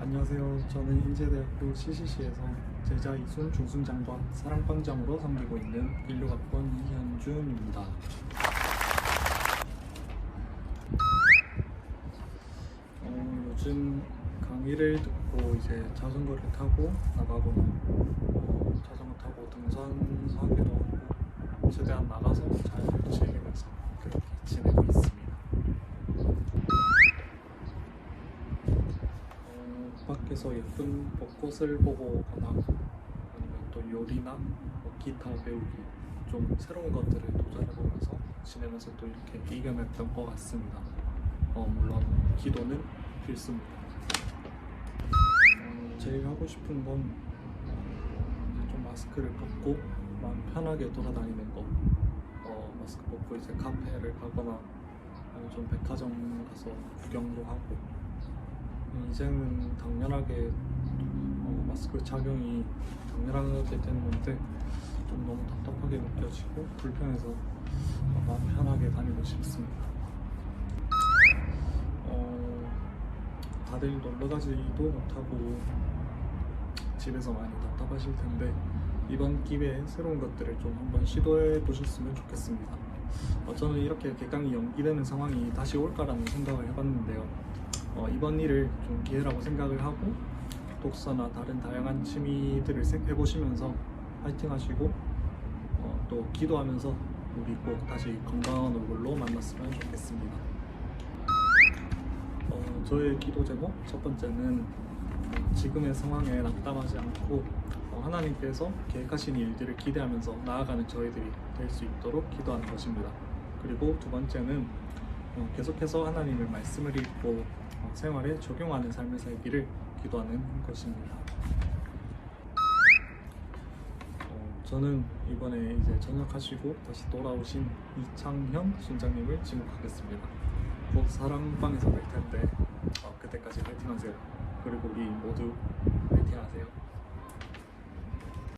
안녕하세요. 저는 인제대학교 CCC에서 제자 이순 중순장과 사랑방장으로 섬기고 있는 인류학번 이현준입니다. 어, 요즘 강의를 듣고 이제 자전거를 타고 나가거나 어, 자전거 타고 등산하기도 하고 최대한 나가서 잘 즐기면서 그렇게 지내고 있습니다. 어, 밖에서 예쁜 벚꽃을 보고 오거나 아니면 또 요리나 뭐 기타 배우기 좀 새로운 것들을 도전해보면서 지내면서 또 이렇게 이겨냈던 것 같습니다. 어, 물론 기도는 필수입니다. 어, 제일 하고 싶은 건 좀 마스크를 벗고 마음 편하게 돌아다니는 거. 어, 마스크 벗고 이제 카페를 가거나 아니면 좀 백화점 가서 구경도 하고 이제는 당연하게 어, 마스크 착용이 당연하게 되는 건데 좀 너무 답답하게 느껴지고 불편해서 어, 마음 편하게 다니고 싶습니다. 어, 다들 놀러 가지도 못하고 집에서 많이 답답하실 텐데 이번 기회에 새로운 것들을 좀 한번 시도해 보셨으면 좋겠습니다. 어, 저는 이렇게 개강이 연기되는 상황이 다시 올까라는 생각을 해봤는데요. 어, 이번 일을 좀 기회라고 생각을 하고 독서나 다른 다양한 취미들을 생- 해보시면서 파이팅 하시고 어, 또 기도하면서 우리 꼭 다시 건강한 얼굴로 만났으면 좋겠습니다. 어, 저의 기도 제목 첫 번째는 어, 지금의 상황에 낙담하지 않고 어, 하나님께서 계획하신 일들을 기대하면서 나아가는 저희들이 될 수 있도록 기도하는 것입니다. 그리고 두 번째는 어, 계속해서 하나님의 말씀을 읽고 어, 생활에 적용하는 삶을 살기를 기도하는 것입니다. 어, 저는 이번에 이제 전역하시고 다시 돌아오신 이창현 순장님을 지목하겠습니다. 곧 사랑방에서 뵐 텐데 어, 그때까지 파이팅하세요. 그리고 우리 모두 파이팅하세요.